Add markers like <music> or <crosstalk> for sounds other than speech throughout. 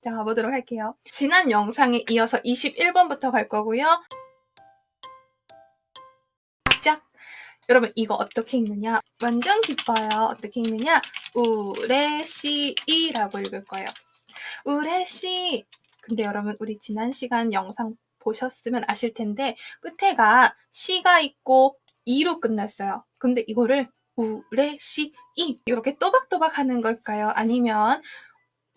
자, 가보도록 할게요. 지난 영상에 이어서 21번부터 갈 거고요. 짝! 여러분, 이거 어떻게 읽느냐? 완전 기뻐요. 어떻게 읽느냐? 우레시이라고 읽을 거예요. 우레시. 근데 여러분, 우리 지난 시간 영상 보셨으면 아실 텐데, 끝에가 시가 있고, 이로 끝났어요. 근데 이거를 우레시이. 이렇게 또박또박 하는 걸까요? 아니면,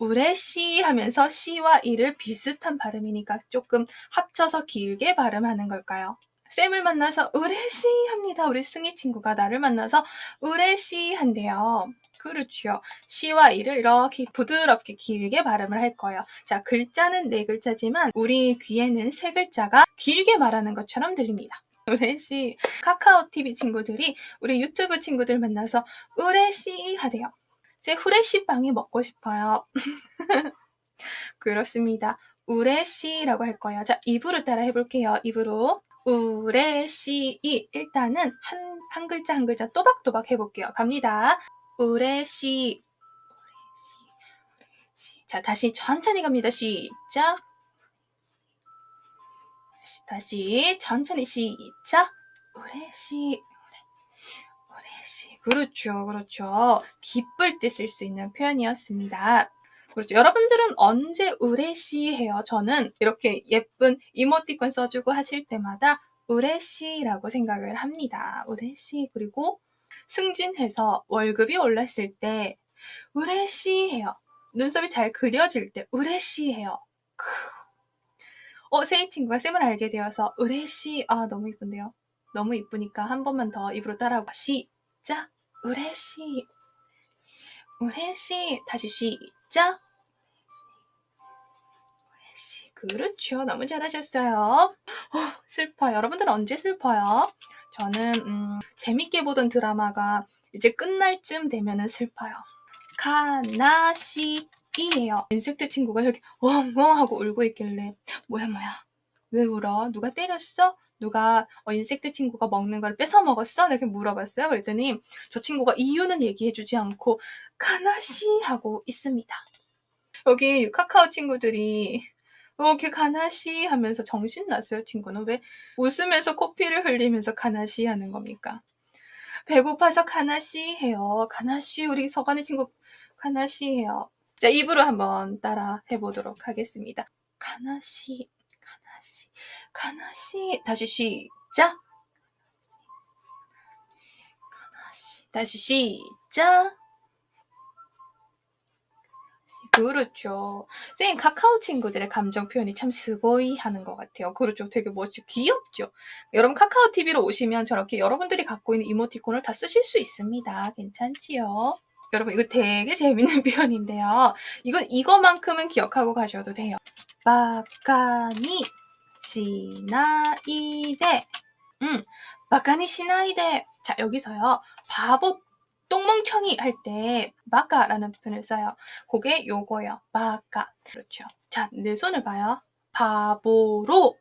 우레시 하면서 시와 이를 비슷한 발음이니까 조금 합쳐서 길게 발음하는 걸까요? 쌤을 만나서 우레시 합니다. 우리 승희 친구가 나를 만나서 우레시 한대요. 그렇죠. 시와 이를 이렇게 부드럽게 길게 발음을 할 거예요. 자, 글자는 네 글자지만 우리 귀에는 세 글자가 길게 말하는 것처럼 들립니다. 우레시 카카오 TV 친구들이 우리 유튜브 친구들 만나서 우레시 하대요. 제 후레쉬 빵이 먹고 싶어요. <laughs> 그렇습니다. 우레시라고 할 거예요. 자, 입으로 따라 해볼게요. 입으로. 우레시 일단은 한, 한 글자 한 글자 또박또박 해볼게요. 갑니다. 우레시 우레시 우레시 자, 다시 천천히 갑니다. 시작. 다시 천천히 시작. 우레시 우레시 그렇죠, 그렇죠. 기쁠 때 쓸 수 있는 표현이었습니다. 그렇죠. 여러분들은 언제 우레시 해요? 저는 이렇게 예쁜 이모티콘 써주고 하실 때마다 우레시라고 생각을 합니다. 우레시. 그리고 승진해서 월급이 올랐을 때 우레시 해요. 눈썹이 잘 그려질 때 우레시 해요. 어, 세이 친구가 쌤을 알게 되어서 우레시. 아, 너무 이쁜데요. 너무 이쁘니까 한 번만 더 입으로 따라하고 시작. 우레시. 우레시. 다시 시작. 우레시. 그렇죠. 너무 잘하셨어요. 어, 슬퍼요. 여러분들은 언제 슬퍼요? 저는 음, 재밌게 보던 드라마가 이제 끝날 쯤 되면은 슬퍼요. 카나시이에요. 인섹트 친구가 이렇게 엉엉 하고 울고 있길래 뭐야 뭐야 왜 울어? 누가 때렸어? 누가 어, 인섹트 친구가 먹는 걸 뺏어 먹었어? 이렇게 물어봤어요. 그랬더니 저 친구가 이유는 얘기해주지 않고 가나시 하고 있습니다. 여기 카카오 친구들이 이렇게 가나시 하면서 정신 났어요. 친구는 왜 웃으면서 코피를 흘리면서 가나시 하는 겁니까? 배고파서 가나시 해요. 가나시 우리 서관의 친구 가나시 해요. 자 입으로 한번 따라 해보도록 하겠습니다. 가나시 가나시 다시 시작 가나시 다시 시작 그렇죠. 쌤 카카오 친구들의 감정 표현이 참 스고이 하는 것 같아요. 그렇죠. 되게 멋지고 귀엽죠. 여러분 카카오 TV로 오시면 저렇게 여러분들이 갖고 있는 이모티콘을 다 쓰실 수 있습니다. 괜찮지요? 여러분 이거 되게 재밌는 <laughs> 표현인데요. 이건 이거만큼은 기억하고 가셔도 돼요. 바카니 시나이데 음, 바카니 시나이데 자 여기서요. 바보 똥멍청이 할 때 바카라는 표현을 써요. 그게 요거예요. 바카. 그렇죠. 자, 내 손을 봐요. 바보로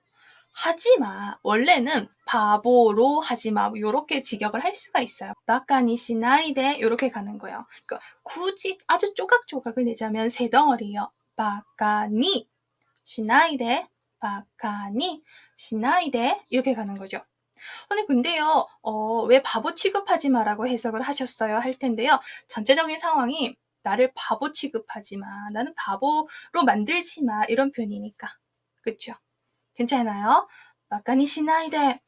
하지 마. 원래는 바보로 하지 마. 요렇게 직역을 할 수가 있어요. 바카니 시나이데 요렇게 가는 거예요. 그러니까 굳이 아주 조각조각을 내자면 세 덩어리예요. 바카니 시나이데 바카니 시나이데 이렇게 가는 거죠. 아니 근데요, 어, 왜 바보 취급하지 마라고 해석을 하셨어요? 할 텐데요. 전체적인 상황이 나를 바보 취급하지 마. 나는 바보로 만들지 마. 이런 표현이니까. 그쵸? 괜찮아요? 막간이 시나이데,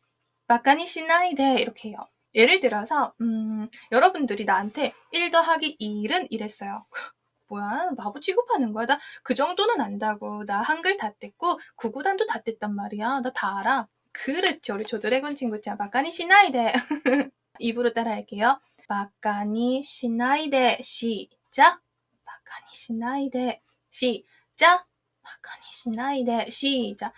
막간이 시나이데 이렇게 해요. 예를 들어서 음, 여러분들이 나한테 1 더하기 1은 이랬어요. 뭐야 바보 취급하는 거야 나 그 정도는 안다고 나 한글 다 뗐고 구구단도 다 뗐단 말이야 나 다 알아 그렇죠. 우리 조드래곤 친구 자, 마카니 시나이데. <laughs> 입으로 따라할게요. 마카니 시나이데. 시작. 마카니 시나이데. 시작. 마카니 시나이데. 시작.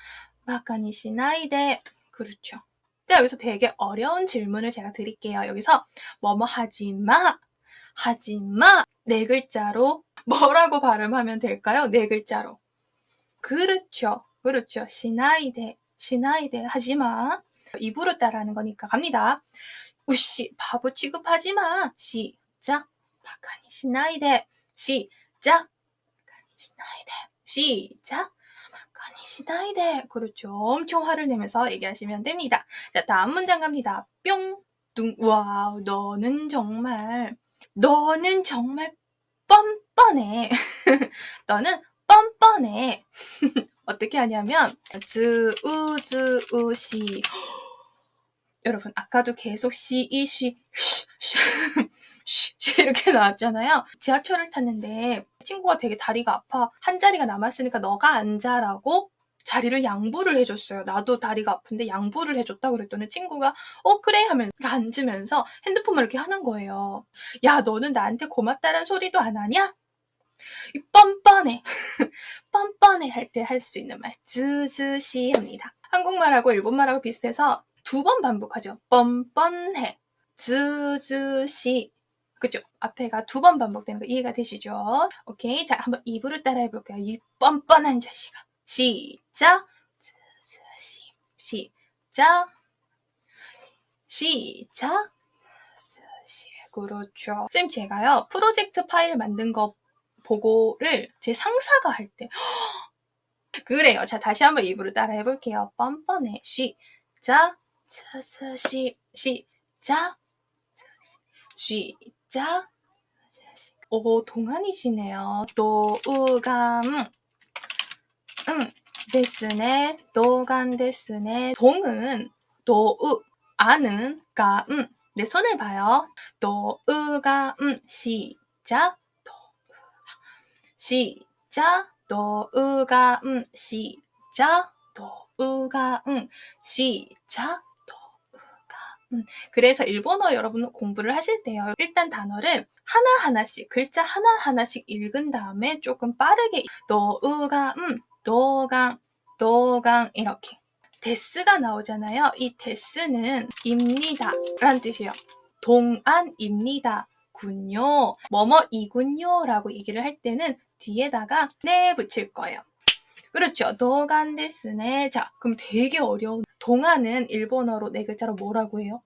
마카니 시나이데. 그렇죠. 자, 여기서 되게 어려운 질문을 제가 드릴게요. 여기서 뭐뭐 하지 마. 하지 마. 네 글자로 뭐라고 발음하면 될까요? 네 글자로. 그렇죠. 그렇죠. 시나이데. 시나이데 하지마. 입으로 따라하는 거니까 갑니다. 우씨 바보 취급하지 마. 시작. 바카니 시나이데. 시작. 바카니 시나이데. 시작. 가니 시나이데. 그렇죠. 엄청 화를 내면서 얘기하시면 됩니다. 자, 다음 문장 갑니다. 뿅, 뚱, 와우, 너는 정말, 너는 정말 뻔뻔해. <laughs> 너는 뻔뻔해. <laughs> 어떻게 하냐면, 즈우, 즈우, 시. 여러분, 아까도 계속 시, 이, 쉬, 쉬, 쉬, <laughs> 쉬, 쉬 이렇게 나왔잖아요. 지하철을 탔는데 친구가 되게 다리가 아파. 한 자리가 남았으니까 너가 앉아라고 자리를 양보를 해줬어요. 나도 다리가 아픈데 양보를 해줬다 그랬더니 친구가 어 그래 하면서 앉으면서 핸드폰만 이렇게 하는 거예요. 야 너는 나한테 고맙다는 소리도 안 하냐? 이 뻔뻔해. <laughs> 뻔뻔해 할 때 할 수 있는 말 즈즈시 합니다. 한국말하고 일본말하고 비슷해서 두 번 반복하죠. 뻔뻔해. 즈즈시. 그죠? 앞에가 두 번 반복되는 거 이해가 되시죠? 오케이. 자, 한번 입으로 따라 해 볼게요. 이 뻔뻔한 자식아. 시작. 시작. 시작. 즈즈시. 그렇죠. 쌤, 제가요, 프로젝트 파일 만든 거 보고를 제 상사가 할 때. <gasps> 그래요. 자, 다시 한번 입으로 따라 해 볼게요. 뻔뻔해. 시작. 즈즈시. 시작. 시작. 오, 동안이시네요. 도우감. 응, 데스네. 도간 데스네. 동은 도우, 아는, 감. 내 손을 봐요. 도우감. 시작. 도우감. 시작. 도우감. 시작. 도우감. 시작. 음, 그래서 일본어 여러분 공부를 하실 때요. 일단 단어를 하나하나씩, 글자 하나하나씩 읽은 다음에 조금 빠르게 노우강, 음, 도강, 도강 이렇게 데스가 나오잖아요. 이 데스는 입니다 라는 뜻이에요. 동안입니다. 군요. 뭐뭐이군요 라고 얘기를 할 때는 뒤에다가 네 붙일 거예요. 그렇죠. 도간 데스네. 자, 그럼 되게 어려운 동안은 일본어로 네 글자로 뭐라고 해요?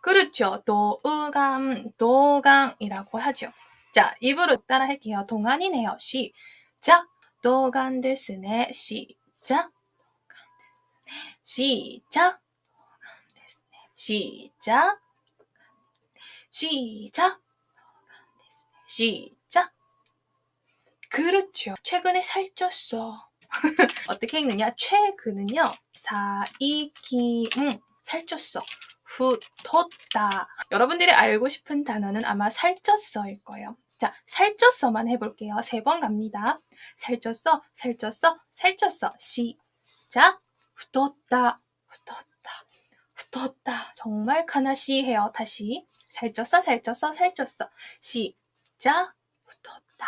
그렇죠. 도우감, 도강이라고 하죠. 자, 입으로 따라 할게요. 동안이네요. 시작. 데스네. 시작. 시작. 시작. 시작. 시작. 그렇죠. 최근에 살쪘어. <laughs> 어떻게 읽느냐? 최근은요. 사이키 응 살쪘어. 후텄다. 여러분들이 알고 싶은 단어는 아마 살쪘어일 거예요. 자, 살쪘어만 해볼게요. 세 번 갑니다. 살쪘어, 살쪘어, 살쪘어. 시작. 후텄다, 후텄다, 후텄다. 정말 카나시 해요. 다시. 살쪘어, 살쪘어, 살쪘어. 시작. 후텄다,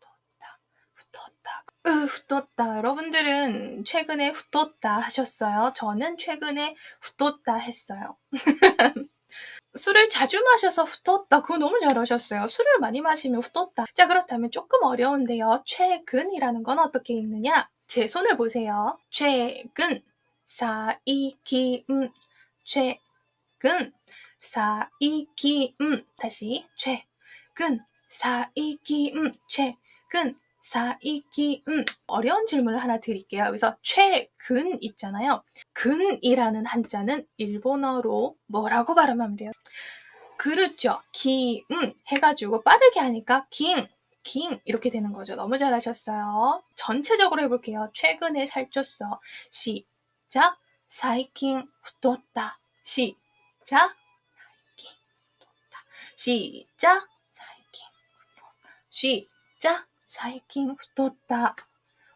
후텄다, 후텄다. 으, 후떴다. 여러분들은 최근에 후떴다 하셨어요? 저는 최근에 후떴다 했어요. <laughs> 술을 자주 마셔서 후떴다. 그거 너무 잘하셨어요. 술을 많이 마시면 후떴다. 자, 그렇다면 조금 어려운데요. 최근이라는 건 어떻게 읽느냐? 제 손을 보세요. 최근, 사이키, 음, 최근, 사이키, 음, 다시, 최근, 사이키, 음, 최근, 사이키, 음, 어려운 질문을 하나 드릴게요. 여기서 최근 있잖아요. 근이라는 한자는 일본어로 뭐라고 발음하면 돼요? 그렇죠. 기, 음, 해가지고 빠르게 하니까 깅, 깅 이렇게 되는 거죠. 너무 잘하셨어요. 전체적으로 해볼게요. 최근에 살쪘어. 시작. 사이킹 후떴다. 시작. 사이킹 후떴다. 시작. 사이킹 후떴다. 시작. 사이킹 후떴다.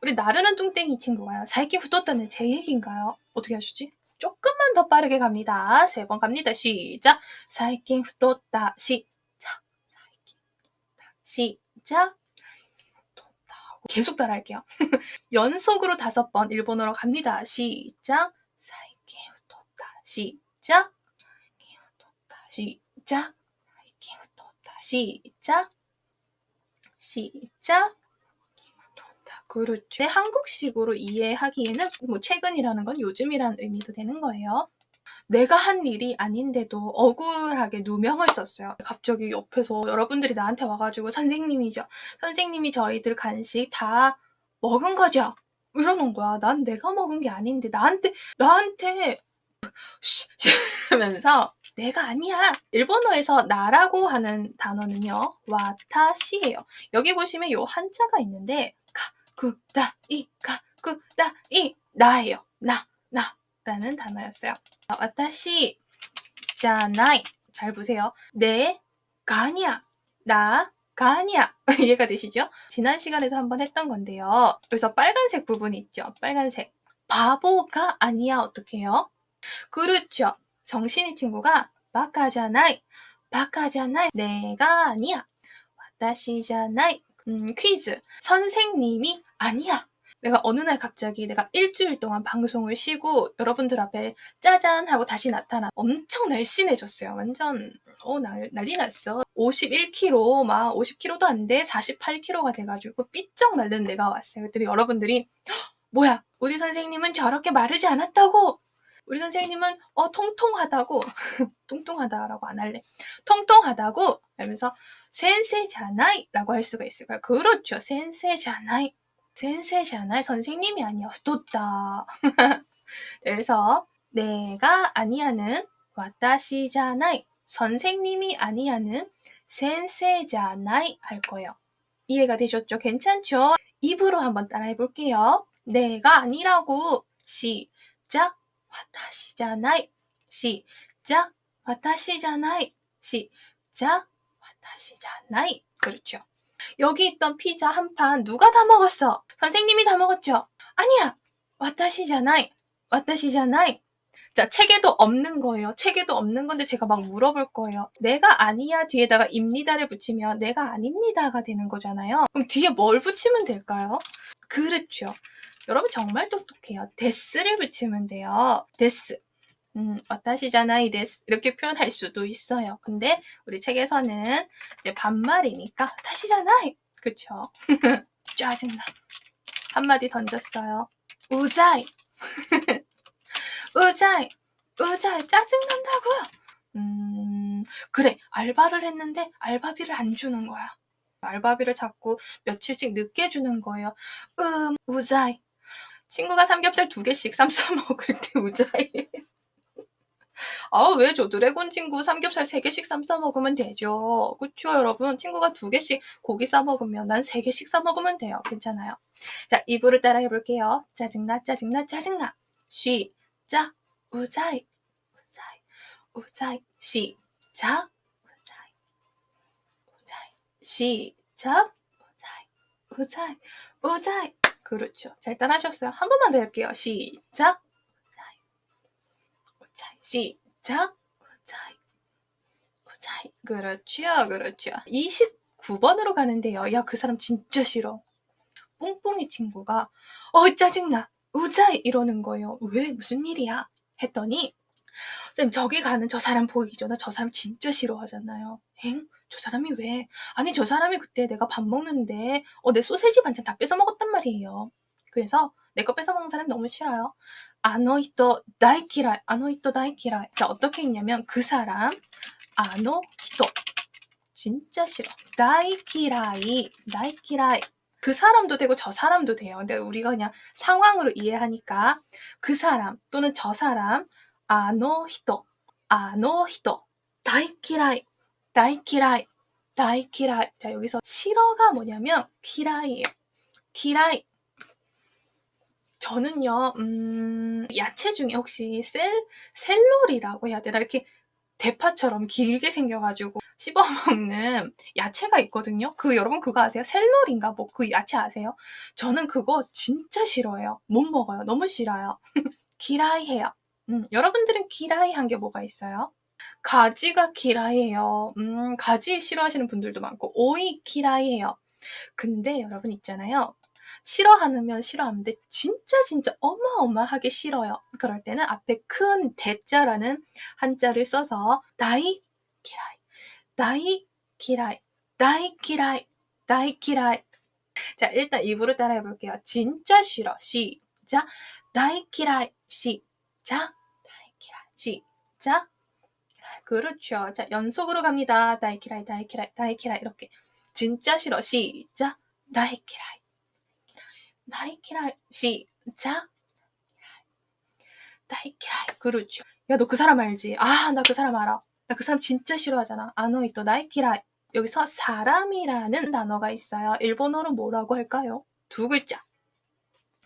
우리 나르는 뚱땡이 친구가요. 사이킹 후떴다는 제 얘기인가요? 어떻게 하시지? 조금만 더 빠르게 갑니다. 세 번 갑니다. 시작. 사이킹 후떴다. 시작. 사이킹 후떴다. 시작. 후떴다. 계속 따라할게요. <laughs> 연속으로 다섯 번 일본어로 갑니다. 시작. 사이킹 후떴다. 시작. 사이킹 후떴다. 시작. 사이킹 후떴다. 시작. 시작. 그렇죠. 한국식으로 이해하기에는 뭐 최근이라는 건 요즘이라는 의미도 되는 거예요. 내가 한 일이 아닌데도 억울하게 누명을 썼어요. 갑자기 옆에서 여러분들이 나한테 와가지고 선생님이죠. 선생님이 저희들 간식 다 먹은 거죠? 이러는 거야. 난 내가 먹은 게 아닌데 나한테 나한테 하면서 내가 아니야. 일본어에서 나라고 하는 단어는요. 와타시예요. 여기 보시면 요 한자가 있는데 가쿠다이 가쿠다이 나예요. 나 나라는 단어였어요. 와타시 자나이 잘 보세요. 내가 아니야. 나가 아니야. <laughs> 이해가 되시죠? 지난 시간에서 한번 했던 건데요. 여기서 빨간색 부분이 있죠. 빨간색. 바보가 아니야. 어떻게 해요? 그렇죠. 정신이 친구가 바카잖아이. 바카잖아이. 내가 아니야. 와타시잖아이. 음, 퀴즈. 선생님이 아니야. 내가 어느 날 갑자기 내가 일주일 동안 방송을 쉬고 여러분들 앞에 짜잔 하고 다시 나타나 엄청 날씬해졌어요. 완전 어, 날, 난리 났어. 51kg, 막 50kg도 안 돼. 48kg가 돼가지고 삐쩍 마른 내가 왔어요. 그랬더니 여러분들이 "헉, 뭐야 우리 선생님은 저렇게 마르지 않았다고 우리 선생님은 어 통통하다고. <laughs> 통통하다라고 안 할래. 통통하다고 하면서 센세잖아이 라고 할 수가 있을 거예요 그렇죠. 센세잖아이. 센세잖아이 선생님이 아니야. 떴다. <laughs> 그래서 내가 아니야는 와타시잖아이 선생님이 아니야는 센세잖아이 할 거예요. 이해가 되셨죠? 괜찮죠? 입으로 한번 따라해 볼게요. 내가 아니라고. 시작 私じゃない시작 私じゃない 시작 私じゃない 그렇죠. 여기 있던 피자 한 판 누가 다 먹었어? 선생님이 다 먹었죠? 아니야. 私じゃない 私じゃない 자, 책에도 없는 거예요. 책에도 없는 건데 제가 막 물어볼 거예요. 내가 아니야 뒤에다가 입니다를 붙이면 내가 아닙니다가 되는 거잖아요. 그럼 뒤에 뭘 붙이면 될까요? 그렇죠. 여러분 정말 똑똑해요. 데스를 붙이면 돼요. 데스. 음, 와타시잖아이 데스. 이렇게 표현할 수도 있어요. 근데 우리 책에서는 이제 반말이니까 와타시잖아이. 그쵸? <laughs> 짜증나. 한마디 던졌어요. 우자이. <laughs> 우자이. 우자이. 짜증난다고요. 음, 그래. 알바를 했는데 알바비를 안 주는 거야. 알바비를 자꾸 며칠씩 늦게 주는 거예요. 음, 우자이. 친구가 삼겹살 두 개씩 <laughs> 쌈싸 먹을 때 우자이. 아, 왜죠? 드래곤 친구 삼겹살 세 개씩 쌈싸 먹으면 되죠. 그쵸, 여러분? 친구가 두 개씩 고기 싸 먹으면 난 세 개씩 싸 먹으면 돼요. 괜찮아요. 자, 입으로 따라 해 볼게요. 짜증나, 짜증나, 짜증나. 시작. 우자이. 우자이. 우자이. 시작. 우자이. 우자이. 시작. 우자이. 우자이. 우자이. 그렇죠. 잘 따라하셨어요. 한 번만 더 할게요. 시작. 우자이. 우자이. 시작. 우자이. 우자이. 그렇죠. 그렇죠. 29번으로 가는데요. 야, 그 사람 진짜 싫어. 뿡뿡이 친구가 어 짜증나. 우자이 이러는 거예요. 왜? 무슨 일이야? 했더니 쌤 저기 가는 저 사람 보이죠? 나 저 사람 진짜 싫어하잖아요. 엥? 저 사람이 왜? 아니 저 사람이 그때 내가 밥 먹는데 어 내 소세지 반찬 다 뺏어 먹었단 말이에요. 그래서 내 거 뺏어 먹는 사람 너무 싫어요. 아노히토 다이키라이. 아노히토 다이키라이. 자 어떻게 했냐면 그 사람 아노히토 진짜 싫어. 다이키라이. 다이키라이. 그 사람도 되고 저 사람도 돼요. 근데 우리가 그냥 상황으로 이해하니까 그 사람 또는 저 사람 아노히토 아노히토 다이키라이 다이키라이 다이키라이 자 여기서 싫어가 뭐냐면 키라이예요 키라이 저는요 음 야채 중에 혹시 셀 셀로리라고 해야 되나 이렇게 대파처럼 길게 생겨가지고 씹어먹는 야채가 있거든요. 그 여러분 그거 아세요? 셀러리인가 뭐 그 야채 아세요? 저는 그거 진짜 싫어해요. 못 먹어요. 너무 싫어요. <laughs> 기라이해요. 음, 여러분들은 기라이한 게 뭐가 있어요? 가지가 기라이해요. 음, 가지 싫어하시는 분들도 많고 오이 기라이해요. 근데 여러분 있잖아요. 싫어하면 싫어하는데 진짜 진짜 어마어마하게 싫어요. 그럴 때는 앞에 큰 대자라는 한자를 써서 다이 기라이 다이 기라이 다이 기라이 다이 기라이 자 일단 입으로 따라해 볼게요. 진짜 싫어. 시작 다이 기라이 시작 다이 기라이 시작 그렇죠. 자 연속으로 갑니다. 다이 기라이 다이 기라이 다이 기라이. 이렇게. 진짜 싫어. 시작. 다이 기라이. 나이키라이. 시작. 나이키라이. 그렇죠. 야 너 그 사람 알지? 아 나 그 사람 알아. 나 그 사람 진짜 싫어하잖아. 아노이또 나이키라이. 여기서 사람이라는 단어가 있어요. 일본어로 뭐라고 할까요? 두 글자.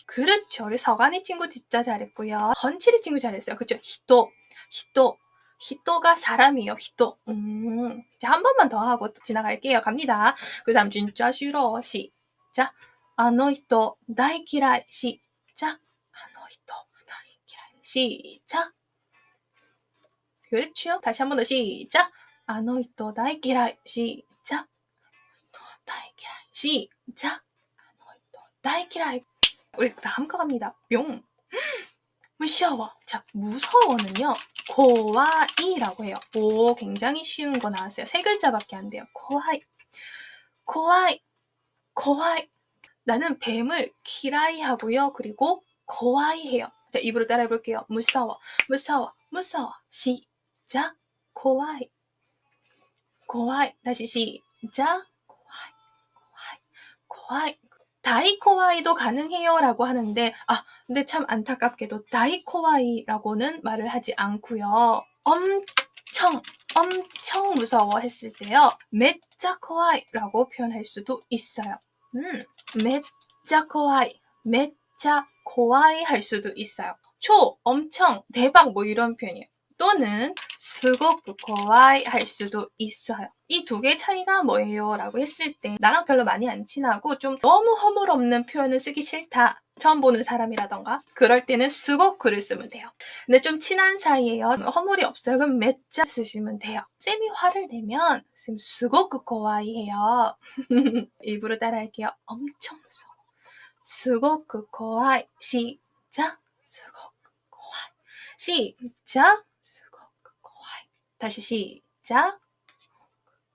그렇죠. 우리 서간이 친구 진짜 잘했고요. 헌칠이 친구 잘했어요. 그렇죠? 히토. 히토 히토가 사람이에요. 히토. 음. 이제 한 번만 더 하고 지나갈게요. 갑니다. 그 다음 진짜 싫어. 시작. 아노 히토 다이키라이 시작. 아노 히토 다이키라이 시작. 그렇죠. 다시 한 번 더 시작. 아노 히토 다이키라이 시작. 다이키라이 시작. 아노 히토 다이키라이. 우리 다 함께 갑니다. 뿅. 무서워. 자, 무서워는요. 고와이라고 해요. 오, 굉장히 쉬운 거 나왔어요. 세 글자밖에 안 돼요. 고와이. 고와이. 고와이. 나는 뱀을 키라이 하고요. 그리고 고와이 해요. 자, 입으로 따라해 볼게요. 무서워, 무서워, 무서워. 시작. 고와이. 고와이. 다시 시작. 고와이, 고와이, 고와이. 다이코와이도 가능해요 라고 하는데, 아, 근데 참 안타깝게도 다이코와이라고는 말을 하지 않고요. 엄청, 엄청 무서워 했을 때요. 메짜 코와이라고 표현할 수도 있어요. 음, 메짜 코와이, 메짜 코와이 할 수도 있어요. 초, 엄청, 대박 뭐 이런 표현이에요. 또는 스고쿠 코와이 할 수도 있어요. 이 두 개의 차이가 뭐예요? 라고 했을 때 나랑 별로 많이 안 친하고 좀 너무 허물 없는 표현을 쓰기 싫다. 처음 보는 사람이라던가 그럴 때는 스고쿠를 쓰면 돼요. 근데 좀 친한 사이에요. 허물이 없어요. 그럼 메짜 쓰시면 돼요. 쌤이 화를 내면 쌤 스고쿠 코와이 해요. 일부러 따라할게요. 엄청 무서워. 스고쿠 코와이 시작 스고쿠 코와이 시작 스고쿠 코와이 다시 시작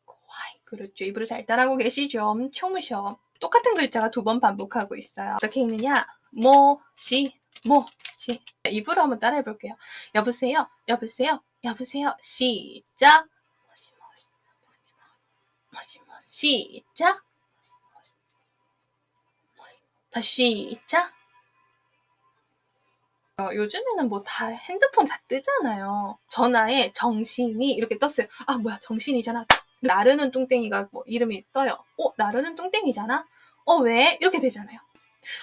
코와이 그렇죠. 입으로 잘 따라하고 계시죠? 엄청 무서워. 똑같은 글자가 두 번 반복하고 있어요. 어떻게 읽느냐? 모, 시, 모, 시. 입으로 한번 따라해 볼게요. 여보세요? 여보세요? 여보세요? 시작. 시작. 다시 시작. 어, 요즘에는 뭐 다 핸드폰 다 뜨잖아요. 전화에 정신이 이렇게 떴어요. 아, 뭐야, 정신이잖아. 나르는 뚱땡이가 뭐 이름이 떠요. 어, 나르는 뚱땡이잖아? 어, 왜? 이렇게 되잖아요.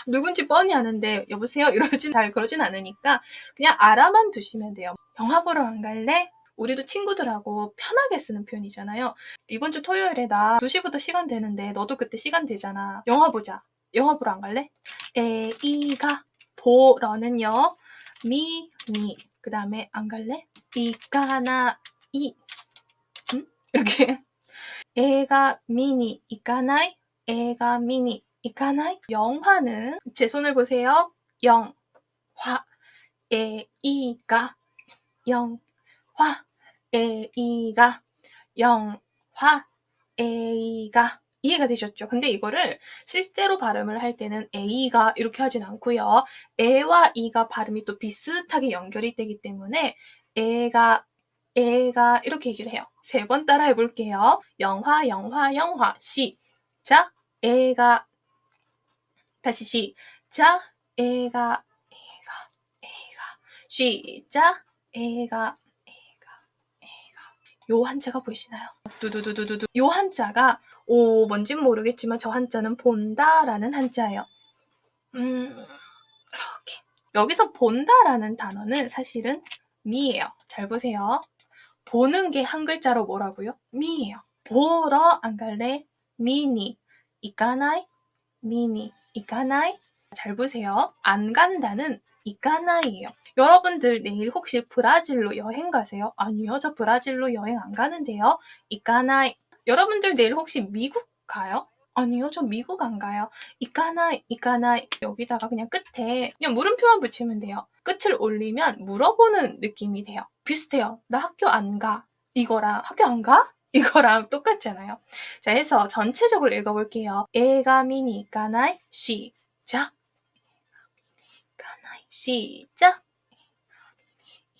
누군지 뻔히 아는데, 여보세요? 이러진 잘 그러진 않으니까, 그냥 알아만 두시면 돼요. 영화 보러 안 갈래? 우리도 친구들하고 편하게 쓰는 표현이잖아요. 이번 주 토요일에 나 2시부터 시간 되는데, 너도 그때 시간 되잖아. 영화 보자. 영화 보러 안 갈래? 에 이 가, 보러는요, 미, 니. 그 다음에 안 갈래? 이까나, 이. 응? 이렇게. <laughs> 애가 미니, 이까나이? 애가 미니, 이까나이? 영화는, 제 손을 보세요. 영, 화, 에, 이가, 영, 화, 에, 이가, 영, 화, 에, 이가. 이해가 되셨죠? 근데 이거를 실제로 발음을 할 때는 A가 이렇게 하진 않고요. 에와 이가 발음이 또 비슷하게 연결이 되기 때문에 애가 애가 이렇게 얘기를 해요. 세 번 따라 해 볼게요. 영화 영화 영화 시작 애가 다시 시작 애가 애가 애가 시작 애가 애가 애가 요 한자가 보이시나요? 두두두두두두 요 한자가 오 뭔진 모르겠지만 저 한자는 본다라는 한자예요. 음 이렇게 여기서 본다라는 단어는 사실은 미예요. 잘 보세요. 보는 게 한 글자로 뭐라고요? 미예요. 보러 안 갈래? 미니. 이까나이? 미니. 이까나이? 잘 보세요. 안 간다는 이까나이예요. 여러분들 내일 혹시 브라질로 여행 가세요? 아니요. 저 브라질로 여행 안 가는데요. 이까나이. 여러분들 내일 혹시 미국 가요? 아니요. 저 미국 안 가요. 이까나이, 이까나이. 여기다가 그냥 끝에 그냥 물음표만 붙이면 돼요. 끝을 올리면 물어보는 느낌이 돼요. 비슷해요. 나 학교 안 가. 이거랑 학교 안 가? 이거랑 똑같잖아요. 자, 해서 전체적으로 읽어볼게요. 에가 미니 까나이 시작. 까나이 시작.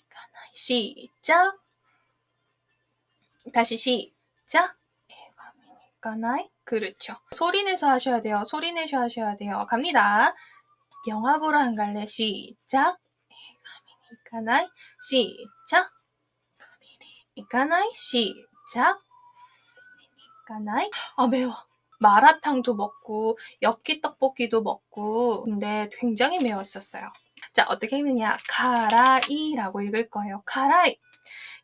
까나이 시작. 다시 시작. 에가 미니 까나이 그렇죠. 소리 내서 하셔야 돼요. 소리 내셔 하셔야 돼요. 갑니다. 영화 보러 안 갈래? 시작. 가나이? 시작. 가나이? 시작. 가나이? 아, 매워. 마라탕도 먹고, 엽기 떡볶이도 먹고, 근데 굉장히 매웠었어요. 자, 어떻게 읽느냐? 가라이라고 읽을 거예요. 가라이.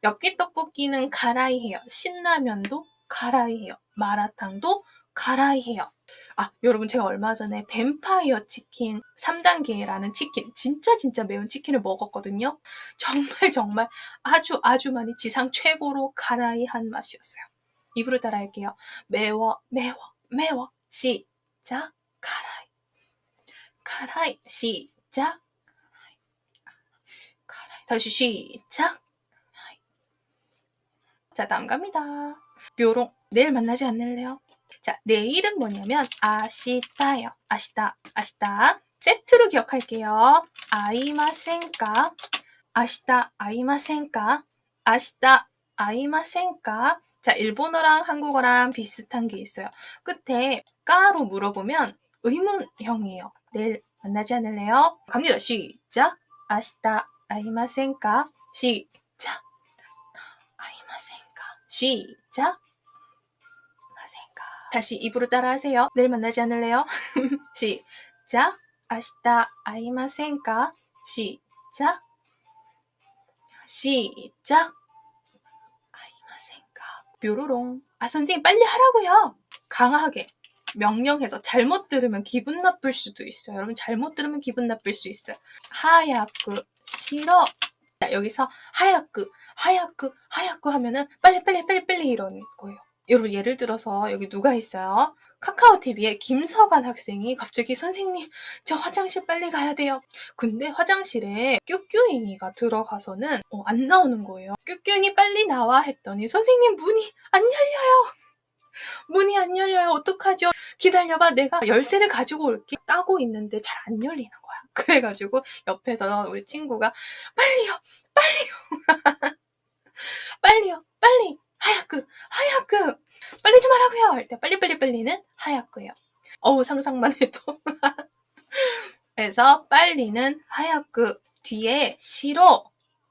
엽기 떡볶이는 가라이 해요. 신라면도 가라이 해요. 마라탕도 가라이 해요. 아, 여러분 제가 얼마 전에 뱀파이어 치킨 3단계라는 치킨, 진짜 진짜 매운 치킨을 먹었거든요. 정말 정말 아주 아주 많이 지상 최고로 가라이 한 맛이었어요. 입으로 따라할게요. 매워, 매워, 매워. 시작. 가라이. 가라이. 시작. 가라이. 다시 시작. 가라이. 자, 다음 갑니다. 뾰롱. 내일 만나지 않을래요? 자, 내일은 뭐냐면 아시다요. 아시다, 아시다. 세트로 기억할게요. 아이마센까, 아시다, 아이마센까, 아시다, 아이마센까. 자, 일본어랑 한국어랑 비슷한 게 있어요. 끝에 까로 물어보면 의문형이에요. 내일 만나지 않을래요? 갑니다. 시작. 아시다, 아이마센까. 시작. 아이마센까. 시작. 다시 입으로 따라하세요. 내일 만나지 않을래요? <laughs> 시작. 아시다 아이마센까? 시작. 시작. 아이마센까? 뾰로롱. 아 선생님 빨리 하라고요. 강하게 명령해서 잘못 들으면 기분 나쁠 수도 있어요. 여러분 잘못 들으면 기분 나쁠 수 있어요. 하야쿠 싫어. 자, 여기서 하야쿠 하야쿠 하야쿠 하면은 빨리 빨리 빨리 빨리 이러는 거예요. 여러분 예를 들어서 여기 누가 있어요? 카카오 TV에 김서관 학생이 갑자기 선생님 저 화장실 빨리 가야 돼요. 근데 화장실에 뀨뀨잉이가 들어가서는 어, 안 나오는 거예요. 뀨뀨잉이 빨리 나와 했더니 선생님 문이 안 열려요. 문이 안 열려요. 어떡하죠? 기다려봐. 내가 열쇠를 가지고 올게. 따고 있는데 잘 안 열리는 거야. <laughs> 그래가지고 옆에서 우리 친구가 빨리요, 빨리요, <laughs> 빨리요, 빨리. 하야크, 하야크, 빨리 좀 하라고요. 할 때 빨리 빨리 빨리는 하야크예요. 어우 상상만 해도. <laughs> 그래서 빨리는 하야크 뒤에 싫어.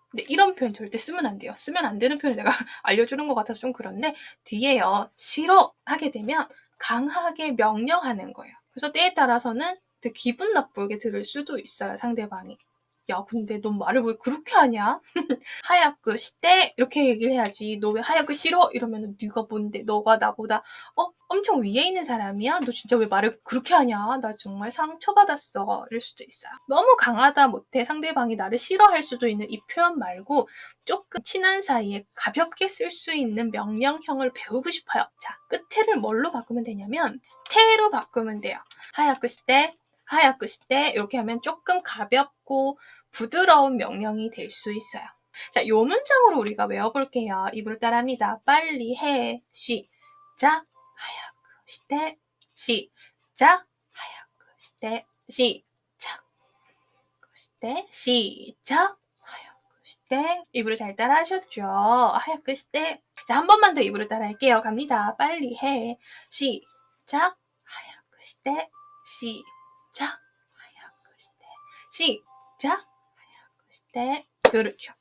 근데 이런 표현 절대 쓰면 안 돼요. 쓰면 안 되는 표현 내가 <laughs> 알려주는 것 같아서 좀 그런데 뒤에요 싫어 하게 되면 강하게 명령하는 거예요. 그래서 때에 따라서는 기분 나쁘게 들을 수도 있어요 상대방이. 야 근데 넌 말을 왜 그렇게 하냐? <laughs> 하야크 시대 이렇게 얘기를 해야지. 너 왜 하야크 싫어? 이러면은 네가 뭔데? 너가 나보다 어 엄청 위에 있는 사람이야? 너 진짜 왜 말을 그렇게 하냐? 나 정말 상처받았어. 이럴 수도 있어요. 너무 강하다 못해 상대방이 나를 싫어할 수도 있는 이 표현 말고 조금 친한 사이에 가볍게 쓸 수 있는 명령형을 배우고 싶어요. 자, 끝에를 뭘로 바꾸면 되냐면 태로 바꾸면 돼요. 하야크 시대 하야크 시대 이렇게 하면 조금 가볍고 부드러운 명령이 될 수 있어요. 자, 요 문장으로 우리가 외워볼게요. 입으로 따라합니다. 빨리 해. 시작. 하야크 시대. 시작. 하야크 시대. 시작. 시대. 시작. 하야크 시대. 입으로 잘 따라 하셨죠? 하야크 시대. 자, 한 번만 더 입으로 따라 할게요. 갑니다. 빨리 해. 시작. 하야크 시대. 시작. 하야크 시대. 시작. 하야크 시대. 그렇죠.